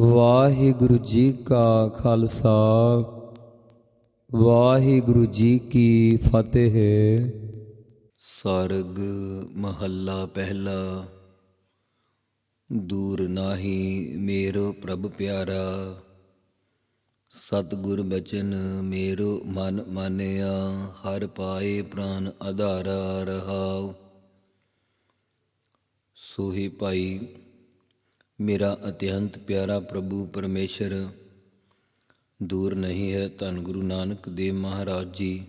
ਵਾਹਿਗੁਰੂ ਜੀ ਕਾ ਖਾਲਸਾ, ਵਾਹਿਗੁਰੂ ਜੀ ਕੀ ਫਤਿਹ। ਸਰਗ ਮਹੱਲਾ ਪਹਿਲਾ, ਦੂਰ ਨਾਹੀ ਮੇਰੋ ਪ੍ਰਭ ਪਿਆਰਾ। ਸਤਿਗੁਰ ਬਚਨ ਮੇਰੋ ਮਨ ਮਾਨਿਆ, ਹਰ ਪਾਏ ਪ੍ਰਾਨ ਆਧਾਰਾ ਰਹਾਉ। ਸੋਹੀ ਭਾਈ ਮੇਰਾ ਅਤਿਅੰਤ ਪਿਆਰਾ ਪ੍ਰਭੂ ਪਰਮੇਸ਼ਰ, ਦੂਰ ਨਹੀਂ ਹੈ ਧੰਨ ਗੁਰੂ ਨਾਨਕ ਦੇਵ ਮਹਾਰਾਜ ਜੀ।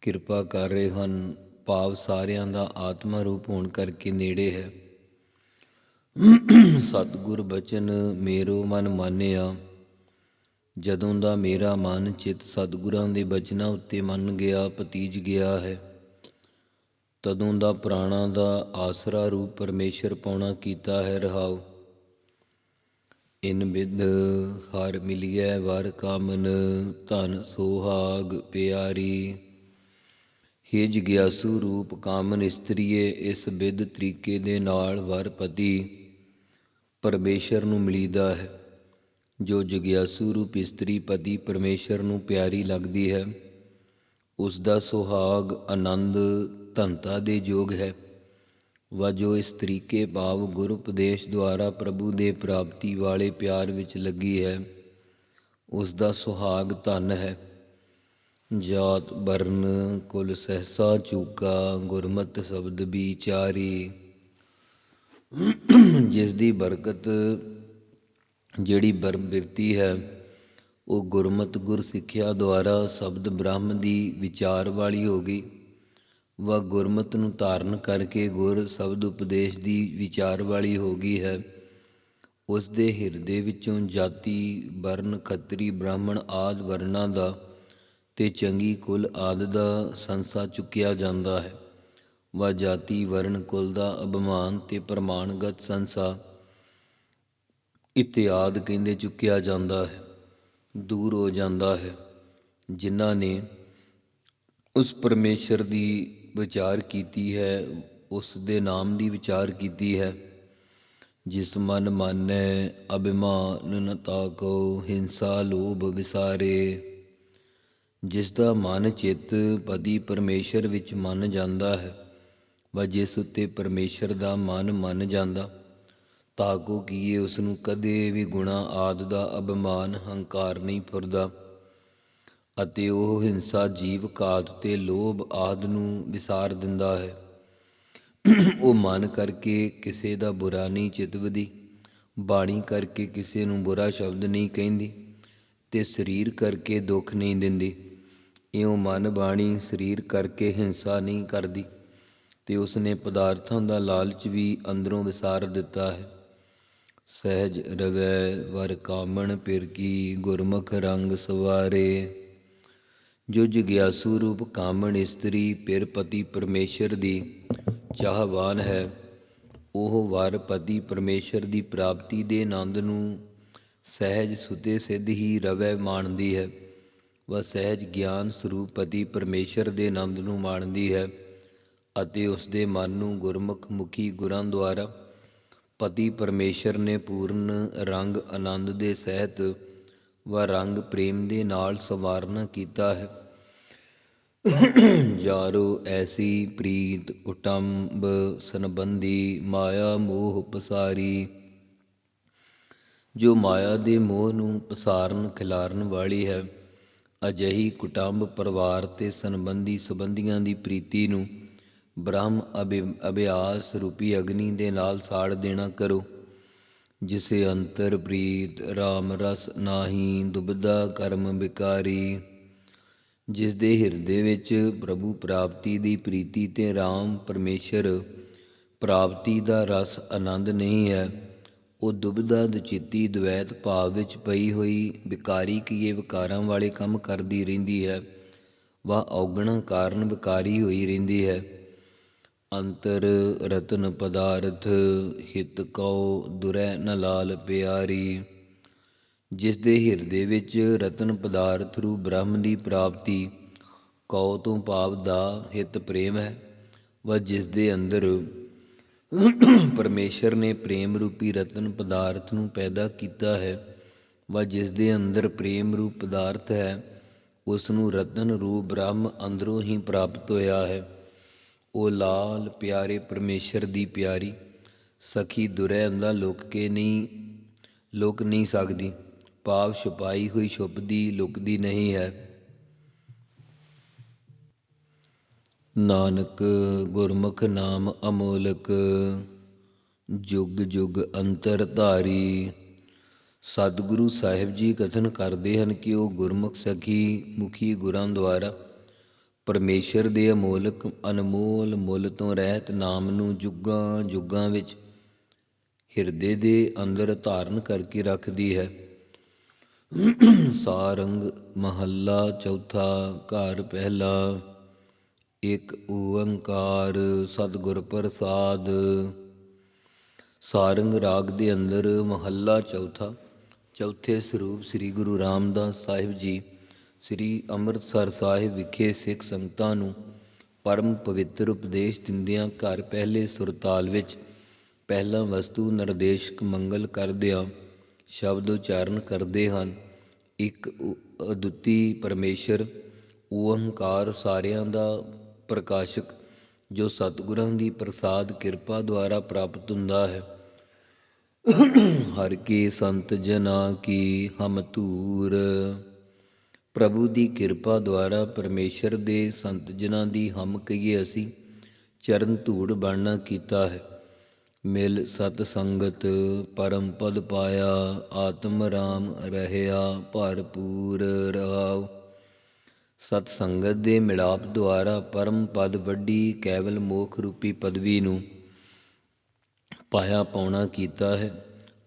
ਕਿਰਪਾ ਕਰ ਰਹੇ ਹਨ, ਭਾਵ ਸਾਰਿਆਂ ਦਾ ਆਤਮਾ ਰੂਪ ਹੋਣ ਕਰਕੇ ਨੇੜੇ ਹੈ। ਸਤਿਗੁਰ ਬਚਨ, ਮੇਰੋ ਮਨ ਮਾਨਿਆ। ਜਦੋਂ ਦਾ ਮੇਰਾ ਮਨ ਚਿਤ ਸਤਿਗੁਰਾਂ ਦੇ ਬਚਨਾਂ ਉੱਤੇ ਮੰਨ ਗਿਆ, ਪਤੀਜ ਗਿਆ ਹੈ ਤਦੋਂ ਦਾ ਪ੍ਰਾਣਾ ਦਾ ਆਸਰਾ ਰੂਪ ਪਰਮੇਸ਼ਰ ਪਾਉਣਾ ਕੀਤਾ ਹੈ ਰਹਾਉ। ਇਨ ਬਿਦ ਹਰ ਮਿਲਿਐ, ਵਰ ਕਾਮਨ ਧਨ ਸੋਹਾਗ ਪਿਆਰੀ। ਹੇ ਜਗਿਆਸੂ ਰੂਪ ਕਾਮਨ ਇਸਤਰੀਏ, ਇਸ ਬਿਦ ਤਰੀਕੇ ਦੇ ਨਾਲ ਵਰ ਪਤੀ ਪਰਮੇਸ਼ਰ ਨੂੰ ਮਿਲੀਦਾ ਹੈ। ਜੋ ਜਗਿਆਸੂ ਰੂਪ ਇਸਤਰੀ ਪਤੀ ਪਰਮੇਸ਼ਰ ਨੂੰ ਪਿਆਰੀ ਲੱਗਦੀ ਹੈ, ਉਸ ਦਾ ਸੁਹਾਗ ਆਨੰਦ ਧਨਤਾ ਦੇ ਯੋਗ ਹੈ। ਵਾ ਜੋ ਇਸ ਤਰੀਕੇ ਭਾਵ ਗੁਰ ਉਪਦੇਸ਼ ਦੁਆਰਾ ਪ੍ਰਭੂ ਦੇ ਪ੍ਰਾਪਤੀ ਵਾਲੇ ਪਿਆਰ ਵਿੱਚ ਲੱਗੀ ਹੈ। ਉਸ ਦਾ ਸੁਹਾਗ ਧਨ ਹੈ। ਜਾਤ ਬਰਨ ਕੁਲ ਸਹਸਾ ਚੂਕਾ, ਗੁਰਮਤਿ ਸ਼ਬਦ ਵਿਚਾਰੀ। ਜਿਸ ਦੀ ਬਰਕਤ ਜਿਹੜੀ ਬਰਮ ਹੈ, ਉਹ ਗੁਰਮਤ ਗੁਰ ਸਿੱਖਿਆ ਦੁਆਰਾ ਸ਼ਬਦ ਬ੍ਰਹਮ ਦੀ ਵਿਚਾਰ ਵਾਲੀ ਹੋ ਗਈ। ਵ ਗੁਰਮਤ ਨੂੰ ਧਾਰਨ ਕਰਕੇ ਗੁਰ ਸ਼ਬਦ ਉਪਦੇਸ਼ ਦੀ ਵਿਚਾਰ ਵਾਲੀ ਹੋ ਗਈ ਹੈ। ਉਸ ਦੇ ਹਿਰਦੇ ਵਿੱਚੋਂ ਜਾਤੀ ਵਰਨ ਖੱਤਰੀ, ਬ੍ਰਾਹਮਣ ਆਦ ਵਰਨਾਂ ਦਾ ਤੇ ਚੰਗੀ ਕੁਲ ਆਦ ਦਾ ਸੰਸਾ ਚੁੱਕਿਆ ਜਾਂਦਾ ਹੈ। ਵਾ ਜਾਤੀ, ਵਰਣ, ਕੁਲ ਦਾ ਅਭਿਮਾਨ ਤੇ ਪ੍ਰਮਾਣਗਤ ਸੰਸਾ ਇਤਿਆਦ ਕਹਿੰਦੇ ਚੁੱਕਿਆ ਜਾਂਦਾ ਹੈ, ਦੂਰ ਹੋ ਜਾਂਦਾ ਹੈ। ਜਿਨ੍ਹਾਂ ਨੇ ਉਸ ਪਰਮੇਸ਼ਰ ਦੀ ਵਿਚਾਰ ਕੀਤੀ ਹੈ ਉਸ ਦੇ ਨਾਮ ਦੀ ਵਿਚਾਰ ਕੀਤੀ ਹੈ। ਜਿਸ ਮਨ ਮਾਨੈ ਅਭਿਮਾਨ ਨ ਤਾਕੋ, ਹਿੰਸਾ ਲੋਭ ਵਿਸਾਰੇ। ਜਿਸ ਦਾ ਮਨ ਚਿੱਤ ਪਤੀ ਪਰਮੇਸ਼ਰ ਵਿੱਚ ਮੰਨ ਜਾਂਦਾ ਹੈ, ਵਾ ਜਿਸ ਉੱਤੇ ਪਰਮੇਸ਼ਰ ਦਾ ਮਨ ਮੰਨ ਜਾਂਦਾ, ਤਾਕੋ ਕੀਏ ਉਸ ਨੂੰ ਕਦੇ ਵੀ ਗੁਣਾ ਆਦ ਦਾ ਅਭਿਮਾਨ, ਹੰਕਾਰ ਨਹੀਂ ਫੁਰਦਾ ਅਤੇ ਉਹ ਹਿੰਸਾ, ਜੀਵ ਕਾਤ ਤੇ ਲੋਭ ਆਦ ਨੂੰ ਵਿਸਾਰ ਦਿੰਦਾ ਹੈ। ਉਹ ਮਨ ਕਰਕੇ ਕਿਸੇ ਦਾ ਬੁਰਾ ਨਹੀਂ ਚਿਤਵਦੀ, ਬਾਣੀ ਕਰਕੇ ਕਿਸੇ ਨੂੰ ਬੁਰਾ ਸ਼ਬਦ ਨਹੀਂ ਕਹਿੰਦੀ ਤੇ ਸਰੀਰ ਕਰਕੇ ਦੁੱਖ ਨਹੀਂ ਦਿੰਦੀ। ਇਉਂ ਮਨ ਬਾਣੀ ਸਰੀਰ ਕਰਕੇ ਹਿੰਸਾ ਨਹੀਂ ਕਰਦੀ ਤੇ ਉਸਨੇ ਪਦਾਰਥਾਂ ਦਾ ਲਾਲਚ ਵੀ ਅੰਦਰੋਂ ਵਿਸਾਰ ਦਿੱਤਾ ਹੈ। ਸਹਿਜ ਰਵੈ ਵਰ ਕਾਮਣ ਪਿਰ ਕੀ ਗੁਰਮੁਖ ਰੰਗ ਸਵਾਰੇ। ਜੋ ਜਿਗਿਆਸੂ ਰੂਪ ਕਾਮਣ ਇਸਤਰੀ ਪਿਰ ਪਤੀ ਪਰਮੇਸ਼ਰ ਦੀ ਚਾਹਵਾਨ ਹੈ। ਉਹ ਵਰ ਪਤੀ ਪਰਮੇਸ਼ਰ ਦੀ ਪ੍ਰਾਪਤੀ ਦੇ ਆਨੰਦ ਨੂੰ ਸਹਿਜ ਸੁਤੇ ਸਿੱਧ ਹੀ ਰਵੈ ਮਾਣਦੀ ਹੈ। ਵ ਸਹਿਜ ਗਿਆਨ ਸਰੂਪ ਪਤੀ ਪਰਮੇਸ਼ਰ ਦੇ ਆਨੰਦ ਨੂੰ ਮਾਣਦੀ ਹੈ ਅਤੇ ਉਸ ਦੇ ਮਨ ਨੂੰ ਗੁਰਮੁਖ ਮੁਖੀ ਗੁਰਾਂ ਦੁਆਰਾ ਪਤੀ ਪਰਮੇਸ਼ਰ ਨੇ ਪੂਰਨ ਰੰਗ ਆਨੰਦ ਦੇ ਸਹਿਤ ਵਾ ਰੰਗ ਪ੍ਰੇਮ ਦੇ ਨਾਲ ਸਵਾਰਨਾ ਕੀਤਾ ਹੈ। ਜਾਰੋ ਐਸੀ ਪ੍ਰੀਤ ਉਟੰਬ ਸੰਬੰਧੀ ਮਾਇਆ ਮੋਹ ਪਸਾਰੀ। ਜੋ ਮਾਇਆ ਦੇ ਮੋਹ ਨੂੰ ਪਸਾਰਨ ਖਿਲਾਰਨ ਵਾਲੀ ਹੈ, ਅਜਹੀ ਕੁਟੰਬ ਪਰਿਵਾਰ ਤੇ ਸੰਬੰਧੀ ਸੰਬੰਧੀਆਂ ਦੀ ਪ੍ਰੀਤੀ ਨੂੰ ਬ੍ਰਹਮ ਅਭਿ- ਅਭਿਆਸ ਰੂਪੀ ਅਗਨੀ ਦੇ ਨਾਲ ਸਾੜ ਦੇਣਾ ਕਰੋ। ਜਿਸੇ ਅੰਤਰ ਪ੍ਰੀਤ RAM ਰਸ ਨਾਹੀ ਦੁਬਦਾ ਕਰਮ ਵਿਕਾਰੀ ਜਿਸ ਦੇ ਹਿਰਦੇ ਵਿੱਚ ਪ੍ਰਭੂ ਪ੍ਰਾਪਤੀ ਦੀ ਪ੍ਰੀਤੀ ਤੇ RAM ਪਰਮੇਸ਼ਰ ਪ੍ਰਾਪਤੀ ਦਾ ਰਸ ਆਨੰਦ ਨਹੀਂ ਹੈ, ਉਹ ਦੁਬਦਾ ਦੁਚਿੱਤੀ ਦ્વੈਤ ਭਾਵ ਵਿੱਚ ਪਈ ਹੋਈ ਵਿਕਾਰੀ ਕੀਏ ਵਿਕਾਰਾਂ ਵਾਲੇ ਕੰਮ ਕਰਦੀ ਰਹਿੰਦੀ ਹੈ ਵਾ ਔਗਣਾ ਕਾਰਨ ਵਿਕਾਰੀ ਹੋਈ ਰਹਿੰਦੀ ਹੈ। ਅੰਤਰ ਰਤਨ ਪਦਾਰਥ ਹਿਤ ਕਉ ਦੁਰੈ ਨ ਲਾਲ ਪਿਆਰੀ। ਜਿਸ ਦੇ ਹਿਰਦੇ ਵਿੱਚ ਰਤਨ ਪਦਾਰਥ ਰੂ ਬ੍ਰਹਮ ਦੀ ਪ੍ਰਾਪਤੀ, ਕਉ ਤੋਂ ਭਾਵ ਦਾ ਹਿਤ ਪ੍ਰੇਮ ਹੈ। ਵ ਜਿਸ ਦੇ ਅੰਦਰ ਪਰਮੇਸ਼ਰ ਨੇ ਪ੍ਰੇਮ ਰੂਪੀ ਰਤਨ ਪਦਾਰਥ ਨੂੰ ਪੈਦਾ ਕੀਤਾ ਹੈ, ਵ ਜਿਸ ਦੇ ਅੰਦਰ ਪ੍ਰੇਮ ਰੂਪ ਪਦਾਰਥ ਹੈ, ਉਸ ਨੂੰ ਰਤਨ ਰੂਪ ਬ੍ਰਹਮ ਅੰਦਰੋਂ ਹੀ ਪ੍ਰਾਪਤ ਹੋਇਆ ਹੈ। ਉਹ ਲਾਲ ਪਿਆਰੇ ਪਰਮੇਸ਼ਰ ਦੀ ਪਿਆਰੀ, ਸਖੀ ਦੁਰੈ ਅੰਦਾ ਲੁਕ ਕੇ ਨਹੀਂ, ਲੁਕ ਨਹੀਂ ਸਕਦੀ। ਪਾਪ ਛੁਪਾਈ ਹੋਈ ਛੁਪਦੀ, ਲੁਕਦੀ ਨਹੀਂ ਹੈ। ਨਾਨਕ, ਗੁਰਮੁਖ ਨਾਮ ਅਮੋਲਕ, ਜੁਗ ਜੁਗ ਅੰਤਰ ਧਾਰੀ। ਸਤਿਗੁਰੂ ਸਾਹਿਬ ਜੀ ਕਥਨ ਕਰਦੇ ਹਨ ਕਿ ਉਹ ਗੁਰਮੁਖ ਸਖੀ ਮੁਖੀ ਗੁਰਾਂ ਦੁਆਰਾ ਪਰਮੇਸ਼ਰ ਦੇ ਅਮੋਲਕ ਅਨਮੋਲ ਮੁੱਲ ਤੋਂ ਰਹਿਤ ਨਾਮ ਨੂੰ ਜੁਗਾਂ ਜੁਗਾਂ ਵਿੱਚ ਹਿਰਦੇ ਦੇ ਅੰਦਰ ਧਾਰਨ ਕਰਕੇ ਰੱਖਦੀ ਹੈ। ਸਾਰੰਗ ਮਹੱਲਾ ਚੌਥਾ ਘਰ ਪਹਿਲਾ ਇੱਕ ਓੰਕਾਰ ਸਤਿਗੁਰ ਪ੍ਰਸਾਦ। ਸਾਰੰਗ ਰਾਗ ਦੇ ਅੰਦਰ ਮਹੱਲਾ ਚੌਥਾ, ਚੌਥੇ ਸਰੂਪ ਸ੍ਰੀ ਗੁਰੂ ਰਾਮਦਾਸ ਸਾਹਿਬ ਜੀ ਸ੍ਰੀ ਅੰਮ੍ਰਿਤਸਰ ਸਾਹਿਬ ਵਿਖੇ ਸਿੱਖ ਸੰਗਤਾਂ ਨੂੰ ਪਰਮ ਪਵਿੱਤਰ ਉਪਦੇਸ਼ ਦਿੰਦਿਆਂ ਘਰ ਪਹਿਲੇ ਸੁਰਤਾਲ ਵਿੱਚ ਪਹਿਲਾ ਵਸਤੂ ਨਿਰਦੇਸ਼ਕ ਮੰਗਲ ਕਰਦਿਆਂ ਸ਼ਬਦ ਉਚਾਰਨ ਕਰਦੇ ਹਨ। ਇੱਕ ਉ- ਅਦੁੱਤੀ ਪਰਮੇਸ਼ਰ ਓੰਕਾਰ ਸਾਰਿਆਂ ਦਾ ਪ੍ਰਕਾਸ਼ਕ, ਜੋ ਸਤਿਗੁਰਾਂ ਦੀ ਪ੍ਰਸਾਦ ਕਿਰਪਾ ਦੁਆਰਾ ਪ੍ਰਾਪਤ ਹੁੰਦਾ ਹੈ। ਹਰ ਕੀ ਸੰਤ ਜਨਾ ਕੀ ਹਮ ਧੂਰ। ਪ੍ਰਭੂ ਦੀ ਕਿਰਪਾ ਦੁਆਰਾ ਪਰਮੇਸ਼ਰ ਦੇ ਸੰਤ ਜਨਾਂ ਦੀ ਹਮ ਕਹੀਏ ਅਸੀਂ, ਚਰਨ ਧੂੜ ਬਣਨਾ ਕੀਤਾ ਹੈ। ਮਿਲ ਸਤ ਸੰਗਤ, ਪਰਮ ਪਦ ਪਾਇਆ, ਆਤਮ ਰਾਮ ਰਹਿਆ, ਭਰਪੂਰ ਰਹਾਉ। ਸਤ ਸੰਗਤ ਦੇ ਮਿਲਾਪ ਦੁਆਰਾ ਪਰਮ ਪਦ ਵੱਡੀ ਕੇਵਲ ਮੋਖ ਰੂਪੀ ਪਦਵੀ ਨੂੰ ਪਾਇਆ ਪਾਉਣਾ ਕੀਤਾ ਹੈ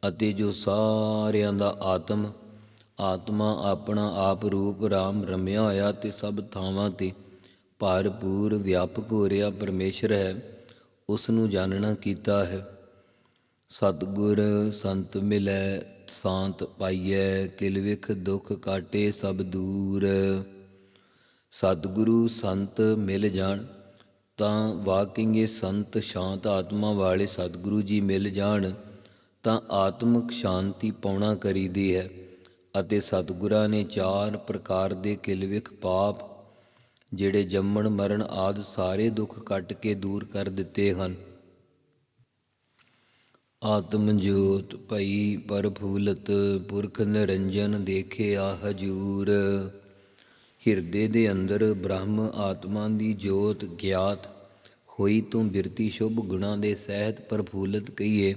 ਅਤੇ ਜੋ ਸਾਰਿਆਂ ਦਾ ਆਤਮ ਆਤਮਾ ਆਪਣਾ ਆਪ ਰੂਪ ਰਾਮ ਰਮਿਆ ਹੋਇਆ ਤੇ ਸਭ ਥਾਵਾਂ ਤੇ ਭਰਪੂਰ ਵਿਆਪਕ ਹੋ ਰਿਹਾ ਪਰਮੇਸ਼ਰ ਹੈ ਉਸ ਨੂੰ ਜਾਣਨਾ ਕੀਤਾ ਹੈ। ਸਤਿਗੁਰ ਸੰਤ ਮਿਲੈ, ਸ਼ਾਂਤ ਪਾਈਐ, ਕਿਲ ਵਿਖ ਦੁਖ ਕਾਟੇ ਸਭ ਦੂਰ। ਸਤਿਗੁਰੂ ਸੰਤ ਮਿਲ ਜਾਣ, ਤਾਂ ਵਾਕਿੰਗ ਸੰਤ ਸ਼ਾਂਤ ਆਤਮਾ ਵਾਲੇ ਸਤਿਗੁਰੂ ਜੀ ਮਿਲ ਜਾਣ, ਤਾਂ ਆਤਮਿਕ ਸ਼ਾਂਤੀ ਪਾਉਣਾ ਕਰੀਦੀ ਹੈ। ਅਤੇ ਸਤਿਗੁਰਾਂ ਨੇ ਚਾਰ ਪ੍ਰਕਾਰ ਦੇ ਕਿਲਵਿਖ ਪਾਪ, ਜਿਹੜੇ ਜੰਮਣ, ਮਰਨ ਆਦ ਸਾਰੇ ਦੁੱਖ ਕੱਟ ਕੇ ਦੂਰ ਕਰ ਦਿੱਤੇ ਹਨ। ਆਤਮ ਜੋਤ ਭਈ ਪਰਫੂਲਤ ਪੁਰਖ ਨਿਰੰਜਨ ਦੇਖਿਆ ਹਜੂਰ। ਹਿਰਦੇ ਦੇ ਅੰਦਰ ਬ੍ਰਹਮ ਆਤਮਾ ਦੀ ਜੋਤ ਗਿਆਤ, ਹੋਈ ਤੋਂ ਬਿਰਤੀ ਸ਼ੁਭ ਗੁਣਾ ਦੇ ਸਹਿਤ ਪ੍ਰਫੁੱਲਤ ਕਹੀਏ,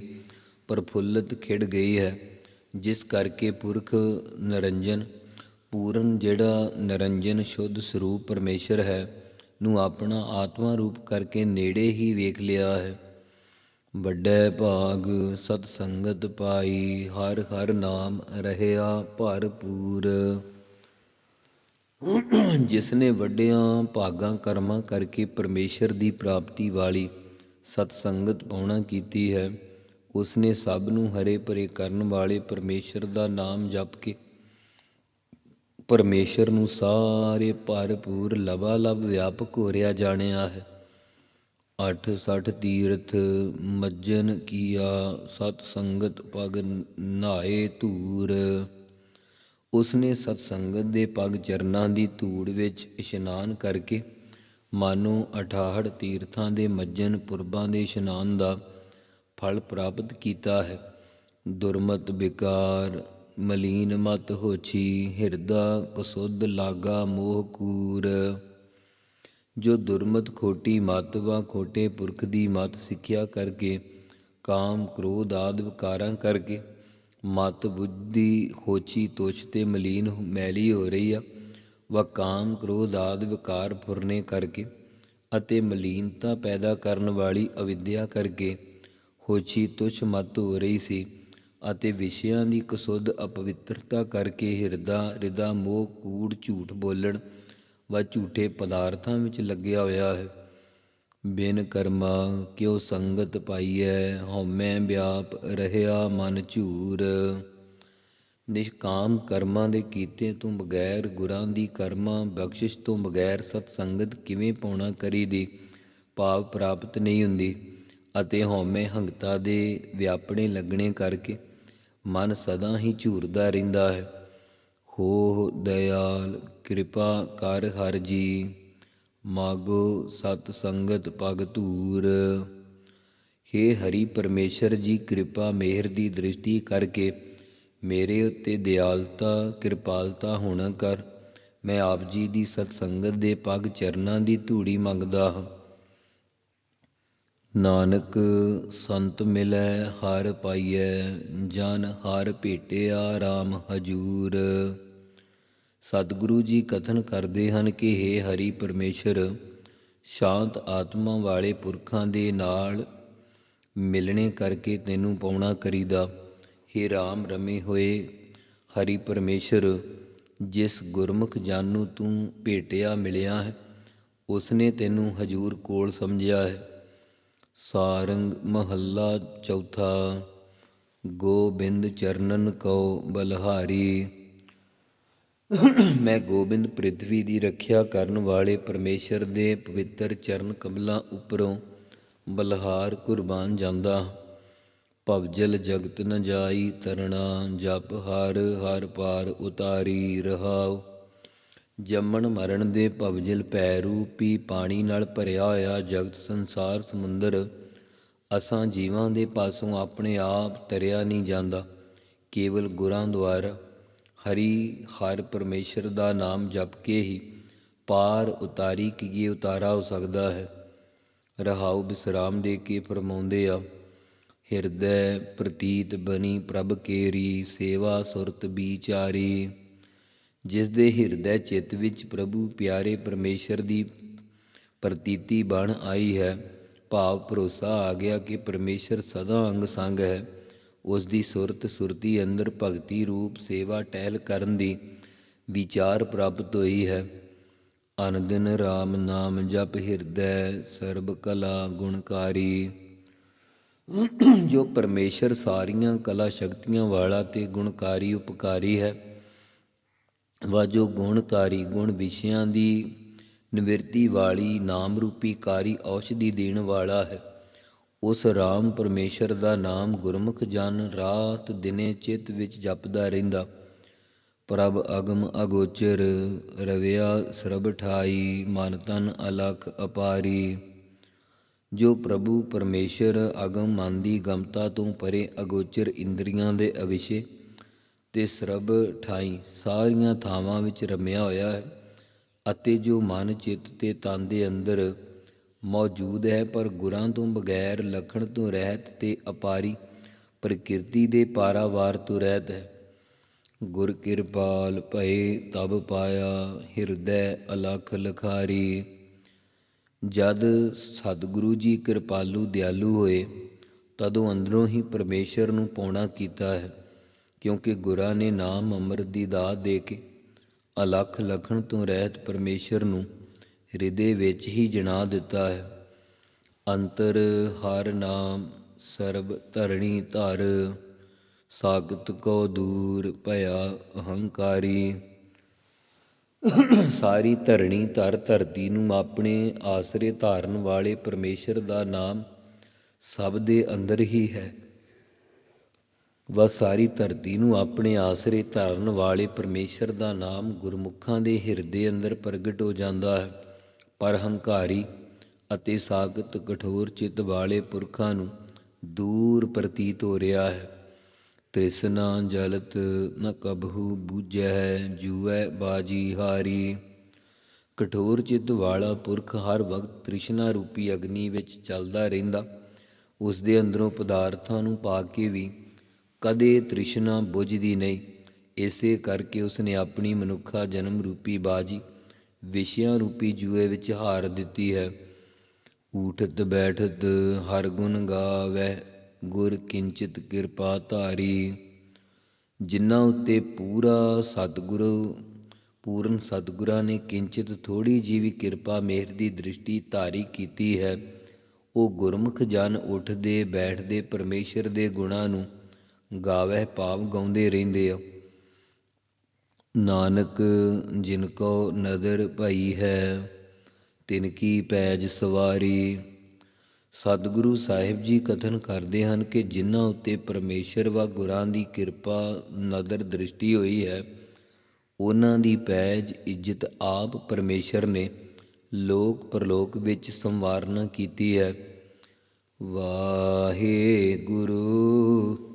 ਪ੍ਰਫੁੱਲਤ ਖਿੜ ਗਈ ਹੈ। ਜਿਸ ਕਰਕੇ ਪੁਰਖ ਨਿਰੰਜਨ, ਪੂਰਨ ਜਿਹੜਾ ਨਿਰੰਜਨ ਸ਼ੁੱਧ ਸਰੂਪ ਪਰਮੇਸ਼ਰ ਹੈ, ਨੂੰ ਆਪਣਾ ਆਤਮਾ ਰੂਪ ਕਰਕੇ ਨੇੜੇ ਹੀ ਵੇਖ ਲਿਆ ਹੈ। ਵੱਡੇ ਭਾਗ ਸਤ ਸੰਗਤ ਪਾਈ ਹਰ ਹਰ ਨਾਮ ਰਹਿਆ ਭਰਪੂਰ। ਜਿਸ ਨੇ ਵੱਡਿਆਂ ਭਾਗਾਂ ਕਰਮਾਂ ਕਰਕੇ ਪਰਮੇਸ਼ਰ ਦੀ ਪ੍ਰਾਪਤੀ ਵਾਲੀ ਸਤ ਸੰਗਤ ਪਾਉਣਾ ਕੀਤੀ ਹੈ ਉਸ ਨੇ ਸਭ ਨੂੰ ਹਰੇ ਭਰੇ ਕਰਨ ਵਾਲੇ ਪਰਮੇਸ਼ਰ ਦਾ ਨਾਮ ਜਪ ਕੇ ਪਰਮੇਸ਼ਰ ਨੂੰ ਸਾਰੇ ਭਰਪੂਰ ਲਬਾਲਬ ਵਿਆਪਕ ਹੋ ਰਿਹਾ ਜਾਣਿਆ ਹੈ। 860 ਤੀਰਥ ਮੱਜਨ ਕੀਆ ਸਤ ਸੰਗਤ ਪਗ ਨਾਏ ਧੂਰ। ਉਸ ਨੇ ਸਤ ਸੰਗਤ ਦੇ ਪਗ ਚਰਨਾਂ ਦੀ ਧੂੜ ਵਿੱਚ ਇਸ਼ਨਾਨ ਕਰਕੇ ਮਾਨੋ 68 ਤੀਰਥਾਂ ਦੇ ਮੱਜਨ ਪੁਰਬਾਂ ਦੇ ਇਸ਼ਨਾਨ ਦਾ ਫਲ ਪ੍ਰਾਪਤ ਕੀਤਾ ਹੈ। ਦੁਰਮਤ ਵਿਕਾਰ ਮਲੀਨ ਮਤ ਹੋਛੀ, ਹਿਰਦਾ ਕਸੁੱਧ ਲਾਗਾ ਮੋਹ ਕੂਰ। ਜੋ ਦੁਰਮਤ ਖੋਟੀ ਮਤ ਵਾ ਖੋਟੇ ਪੁਰਖ ਦੀ ਮਤ ਸਿੱਖਿਆ ਕਰਕੇ, ਕਾਮ ਕ੍ਰੋਧ ਆਦਿ ਵਿਕਾਰਾਂ ਕਰਕੇ, ਮਤ ਬੁੱਧੀ ਹੋਚੀ ਤੁਛ ਤੇ ਮਲੀਨ ਮੈਲੀ ਹੋ ਰਹੀ ਆ, ਵਾ ਕਾਮ ਕ੍ਰੋਧ ਆਦਿ ਵਿਕਾਰ ਫੁਰਨੇ ਕਰਕੇ ਅਤੇ ਮਲੀਨਤਾ ਪੈਦਾ ਕਰਨ ਵਾਲੀ ਅਵਿਦਿਆ ਕਰਕੇ ਹੋਚੀ ਤੁਛ ਮਤ ਹੋ ਰਹੀ ਸੀ ਅਤੇ ਵਿਸ਼ਿਆਂ ਦੀ ਕਸੁੱਧ ਅਪਵਿੱਤਰਤਾ ਕਰਕੇ ਹਿਰਦਾ ਰਿਦਾ ਮੋਹ ਕੂੜ ਝੂਠ ਬੋਲਣ ਵਾ ਝੂਠੇ ਪਦਾਰਥਾਂ ਵਿੱਚ ਲੱਗਿਆ ਹੋਇਆ ਹੈ। ਬਿਨ ਕਰਮਾ ਕਿਉ ਸੰਗਤ ਪਾਈਐ, ਹਉਮੈ ਵਿਆਪ ਰਹਿਆ ਮਨ ਝੂਰ। ਨਿਸ਼ਕਾਮ ਕਰਮਾਂ ਦੇ ਕੀਤੇ ਤੋਂ ਬਗੈਰ ਗੁਰਾਂ ਦੀ ਕਰਮਾਂ ਬਖਸ਼ਿਸ਼ ਤੋਂ ਬਗੈਰ ਸਤ ਸੰਗਤ ਕਿਵੇਂ ਪਾਉਣਾ ਕਰੀਦੀ, ਭਾਵ ਪ੍ਰਾਪਤ ਨਹੀਂ ਹੁੰਦੀ। ਅਤੇ ਹਉਮੈ ਹੰਗਤਾ ਦੇ ਵਿਆਪਣੇ ਲੱਗਣੇ ਕਰਕੇ ਮਨ ਸਦਾ ਹੀ ਝੂਰਦਾ ਰਹਿੰਦਾ ਹੈ। ਹੋ ਦਇਆਲ ਕਿਰਪਾ ਕਰ ਹਰ ਜੀ, ਮਾਗੋ ਸਤ ਸੰਗਤ ਪਗ ਧੂਰ। ਹੇ ਹਰੀ ਪਰਮੇਸ਼ਰ ਜੀ, ਕਿਰਪਾ ਮਿਹਰ ਦੀ ਦ੍ਰਿਸ਼ਟੀ ਕਰਕੇ ਮੇਰੇ ਉੱਤੇ ਦਿਆਲਤਾ, ਕਿਰਪਾਲਤਾ ਹੋਣਾ ਕਰ। ਮੈਂ ਆਪ ਜੀ ਦੀ ਸਤ ਸੰਗਤ ਦੇ ਪਗ ਚਰਨਾਂ ਦੀ ਧੂੜੀ ਮੰਗਦਾ ਹਾਂ। ਨਾਨਕ ਸੰਤ ਮਿਲੈ, ਹਰ ਪਾਈਐ, ਜਨ ਹਰ ਭੇਟਿਆ RAM ਹਜੂਰ। ਸਤਿਗੁਰੂ ਜੀ ਕਥਨ ਕਰਦੇ ਹਨ ਕਿ हे ਹਰੀ ਪਰਮੇਸ਼ਰ, ਸ਼ਾਂਤ ਆਤਮਾ ਵਾਲੇ ਪੁਰਖਾਂ ਦੇ ਨਾਲ ਮਿਲਣੇ ਕਰਕੇ ਤੈਨੂੰ ਪਾਉਣਾ ਕਰੀਦਾ। हे RAM ਰਮੇ ਹੋਏ, ਹਰੀ ਪਰਮੇਸ਼ਰ, ਜਿਸ ਗੁਰਮੁਖ ਜਨ ਨੂੰ ਤੂੰ ਭੇਟਿਆ ਮਿਲਿਆ ਹੈ, ਉਸਨੇ ਤੈਨੂੰ ਹਜੂਰ ਕੋਲ ਸਮਝਿਆ ਹੈ। ਸਾਰੰਗ ਮਹੱਲਾ ਚੌਥਾ, ਗੋਬਿੰਦ ਚਰਨਨ ਕਉ ਬਲਹਾਰੀ। ਮੈਂ ਗੋਬਿੰਦ ਪ੍ਰਿਥਵੀ ਦੀ ਰੱਖਿਆ ਕਰਨ ਵਾਲੇ ਪਰਮੇਸ਼ਰ ਦੇ ਪਵਿੱਤਰ ਚਰਨ ਕਮਲਾਂ ਉੱਪਰੋਂ ਬਲਹਾਰ ਕੁਰਬਾਨ ਜਾਂਦਾ। ਭਵਜਲ ਜਗਤ ਨ ਜਾਈ ਤਰਣਾ, ਜਪ ਹਰ ਹਰ ਪਾਰ ਉਤਾਰੀ ਰਹਾਉ। ਜੰਮਣ ਮਰਨ ਦੇ ਭਵਜਲ ਪੈ ਰੂਪੀ ਪਾਣੀ ਨਾਲ ਭਰਿਆ ਹੋਇਆ ਜਗਤ ਸੰਸਾਰ ਸਮੁੰਦਰ, ਅਸਾਂ ਜੀਵਾਂ ਦੇ ਪਾਸੋਂ ਆਪਣੇ ਆਪ ਤਰਿਆ ਨਹੀਂ ਜਾਂਦਾ। ਕੇਵਲ ਗੁਰਾਂ ਦੁਆਰਾ ਹਰੀ ਹਰ ਪਰਮੇਸ਼ਰ ਦਾ ਨਾਮ ਜਪ ਕੇ ਹੀ ਪਾਰ ਉਤਾਰੀ ਕੀ ਉਤਾਰਾ ਹੋ ਸਕਦਾ ਹੈ। ਰਹਾਉ ਬਿਸਰਾਮ ਦੇ ਕੇ ਫਰਮਾਉਂਦੇ ਆ, ਹਿਰਦੈ ਪ੍ਰਤੀਤ ਬਣੀ ਪ੍ਰਭ ਕੇਰੀ, ਸੇਵਾ ਸੁਰਤ ਵਿਚਾਰੀ ਜਿਸ ਦੇ ਹਿਰਦੈ ਚਿੱਤ ਵਿੱਚ ਪ੍ਰਭੂ ਪਿਆਰੇ ਪਰਮੇਸ਼ਰ ਦੀ ਪ੍ਰਤੀਤੀ ਬਣ ਆਈ ਹੈ। ਭਾਵ ਭਰੋਸਾ ਆ ਗਿਆ ਕਿ ਪਰਮੇਸ਼ਰ ਸਦਾ ਅੰਗ ਸੰਗ ਹੈ। ਉਸ ਦੀ ਸੁਰਤ ਸੁਰਤੀ ਅੰਦਰ ਭਗਤੀ ਰੂਪ ਸੇਵਾ ਟਹਿਲ ਕਰਨ ਦੀ ਵਿਚਾਰ ਪ੍ਰਾਪਤ ਹੋਈ ਹੈ। ਅਨੰਦਨ RAM ਨਾਮ ਜਪ ਹਿਰਦੈ ਸਰਬ ਕਲਾ ਗੁਣਕਾਰੀ। ਜੋ ਪਰਮੇਸ਼ਰ ਸਾਰੀਆਂ ਕਲਾ ਸ਼ਕਤੀਆਂ ਵਾਲਾ ਤੇ ਗੁਣਕਾਰੀ ਉਪਕਾਰੀ ਹੈ। ਵਾ ਜੋ ਗੁਣਕਾਰੀ, ਗੁਣ ਵਿਸ਼ਿਆਂ ਦੀ ਨਿਵਰਤੀ ਵਾਲੀ ਨਾਮ ਰੂਪੀ ਕਾਰੀ ਔਸ਼ਧੀ ਦੇਣ ਵਾਲਾ ਹੈ। ਉਸ ਰਾਮ ਪਰਮੇਸ਼ਰ ਦਾ ਨਾਮ ਗੁਰਮੁਖ ਜਨ ਰਾਤ ਦਿਨੇ ਚਿੱਤ ਵਿੱਚ ਜਪਦਾ ਰਹਿੰਦਾ। ਪ੍ਰਭ ਅਗਮ ਅਗੋਚਰ, ਰਵਿਆ ਸਰਬ ਠਾਈ, ਮਨ ਤਨ ਅਲਖ ਅਪਾਰੀ। ਜੋ ਪ੍ਰਭੂ ਪਰਮੇਸ਼ਰ ਅਗਮ ਮਨ ਦੀ ਗਮਤਾ ਤੋਂ ਪਰੇ ਅਗੋਚਰ ਇੰਦਰੀਆਂ ਦੇ ਅਵਿਸ਼ੇ ਤੇ ਸਰਬ ਠਾਈ ਸਾਰੀਆਂ ਥਾਵਾਂ ਵਿੱਚ ਰਮਿਆ ਹੋਇਆ ਹੈ ਅਤੇ ਜੋ ਮਨ, ਚਿੱਤ ਤੇ ਤਨ ਦੇ ਅੰਦਰ ਮੌਜੂਦ ਹੈ, ਪਰ ਗੁਰਾਂ ਤੋਂ ਬਗੈਰ ਲਖਣ ਤੋਂ ਰਹਿਤ ਤੇ ਅਪਾਰੀ ਪ੍ਰਕਿਰਤੀ ਦੇ ਪਾਰਾਵਾਰ ਤੋਂ ਰਹਿਤ ਹੈ। ਗੁਰ ਕਿਰਪਾਲ ਭਏ ਤਬ ਪਾਇਆ, ਹਿਰਦੈ ਅਲਖ ਲਖਾਰੀ। ਜਦ ਸਤਿਗੁਰੂ ਜੀ ਕਿਰਪਾਲੂ ਦਿਆਲੂ ਹੋਏ, ਤਦੋਂ ਅੰਦਰੋਂ ਹੀ ਪਰਮੇਸ਼ਰ ਨੂੰ ਪਾਉਣਾ ਕੀਤਾ ਹੈ। ਕਿਉਂਕਿ ਗੁਰਾਂ ਨੇ ਨਾਮ ਅੰਮ੍ਰਿਤ ਦੀ ਦਾਤ ਦੇ ਕੇ ਅਲਖ ਲਖਣ ਤੋਂ ਰਹਿਤ ਪਰਮੇਸ਼ਰ ਨੂੰ ਹਿਰਦੇ ਵਿੱਚ ਹੀ ਜਣਾ ਦਿੱਤਾ ਹੈ। ਅੰਤਰ ਹਰ ਨਾਮ ਸਰਬ ਧਰਣੀ ਧਰ ਸਾਗਤ ਕੋ ਦੂਰ ਭਇਆ ਅਹੰਕਾਰੀ। ਸਾਰੀ ਧਰਣੀ ਧਰ ਧਰਤੀ ਨੂੰ ਆਪਣੇ ਆਸਰੇ ਧਾਰਨ ਵਾਲੇ ਪਰਮੇਸ਼ਰ ਦਾ ਨਾਮ ਸਭ ਦੇ ਅੰਦਰ ਹੀ ਹੈ। ਵਾ ਸਾਰੀ ਧਰਤੀ ਨੂੰ ਆਪਣੇ ਆਸਰੇ ਧਾਰਨ ਵਾਲੇ ਪਰਮੇਸ਼ਰ ਦਾ ਨਾਮ ਗੁਰਮੁਖਾਂ ਦੇ ਹਿਰਦੇ ਅੰਦਰ ਪ੍ਰਗਟ ਹੋ ਜਾਂਦਾ ਹੈ। ਪਰ ਹੰਕਾਰੀ ਅਤੇ ਸਾਗਤ ਕਠੋਰ ਚਿੱਤ ਵਾਲੇ ਪੁਰਖਾਂ ਨੂੰ ਦੂਰ ਪ੍ਰਤੀਤ ਹੋ ਰਿਹਾ ਹੈ। ਤ੍ਰਿਸ਼ਨਾ ਜਲਤ ਨ ਕਬਹੂ ਬੂਝੈ ਜੂਐ ਬਾਜੀ ਹਾਰੀ। ਕਠੋਰ ਚਿੱਤ ਵਾਲਾ ਪੁਰਖ ਹਰ ਵਕਤ ਤ੍ਰਿਸ਼ਨਾ ਰੂਪੀ ਅਗਨੀ ਵਿੱਚ ਚੱਲਦਾ ਰਹਿੰਦਾ। ਉਸ ਦੇ ਅੰਦਰੋਂ ਪਦਾਰਥਾਂ ਨੂੰ ਪਾ ਕੇ ਵੀ ਕਦੇ ਤ੍ਰਿਸ਼ਨਾ ਬੁਝਦੀ ਨਹੀਂ। ਇਸੇ ਕਰਕੇ ਉਸਨੇ ਆਪਣੀ ਮਨੁੱਖਾ ਜਨਮ ਰੂਪੀ ਬਾਜੀ ਵਿਸ਼ਿਆਂ ਰੂਪੀ ਜੂਏ ਵਿੱਚ ਹਾਰ ਦਿੱਤੀ ਹੈ। ਊਠਤ ਬੈਠਤ ਹਰ ਗੁਣ ਗਾਵੈ, ਗੁਰ ਕਿੰਚਿਤ ਕਿਰਪਾ ਧਾਰੀ। ਜਿਨ੍ਹਾਂ ਉੱਤੇ ਪੂਰਾ ਸਤਿਗੁਰੂ, ਪੂਰਨ ਸਤਿਗੁਰਾਂ ਨੇ ਕਿੰਚਿਤ ਥੋੜੀ ਜੀ ਵੀ ਕਿਰਪਾ ਮਿਹਰ ਦੀ ਦ੍ਰਿਸ਼ਟੀ ਧਾਰੀ ਕੀਤੀ ਹੈ, ਉਹ ਗੁਰਮੁਖ ਜਨ ਉੱਠਦੇ, ਬੈਠਦੇ ਪਰਮੇਸ਼ਰ ਦੇ ਗੁਣਾਂ ਨੂੰ ਗਾਵਹਿ ਭਾਵ ਗਾਉਂਦੇ ਰਹਿੰਦੇ ਆ। ਨਾਨਕ, ਜਿਨ ਕੋ ਨਦਰ ਭਈ ਹੈ, ਤਿਨ ਕੀ ਪੈਜ ਸਵਾਰੀ। ਸਤਿਗੁਰੂ ਸਾਹਿਬ ਜੀ ਕਥਨ ਕਰਦੇ ਹਨ ਕਿ ਜਿਨ੍ਹਾਂ ਉੱਤੇ ਪਰਮੇਸ਼ਰ ਵਾ ਗੁਰਾਂ ਦੀ ਕਿਰਪਾ ਨਦਰ ਦ੍ਰਿਸ਼ਟੀ ਹੋਈ ਹੈ, ਉਹਨਾਂ ਦੀ ਪੈਜ ਇੱਜ਼ਤ ਆਪ ਪਰਮੇਸ਼ਰ ਨੇ ਲੋਕ ਪਰਲੋਕ ਵਿੱਚ ਸੰਵਾਰਨਾ ਕੀਤੀ ਹੈ। ਵਾਹਿਗੁਰੂ। ਵਾਹਿਗੁਰੂ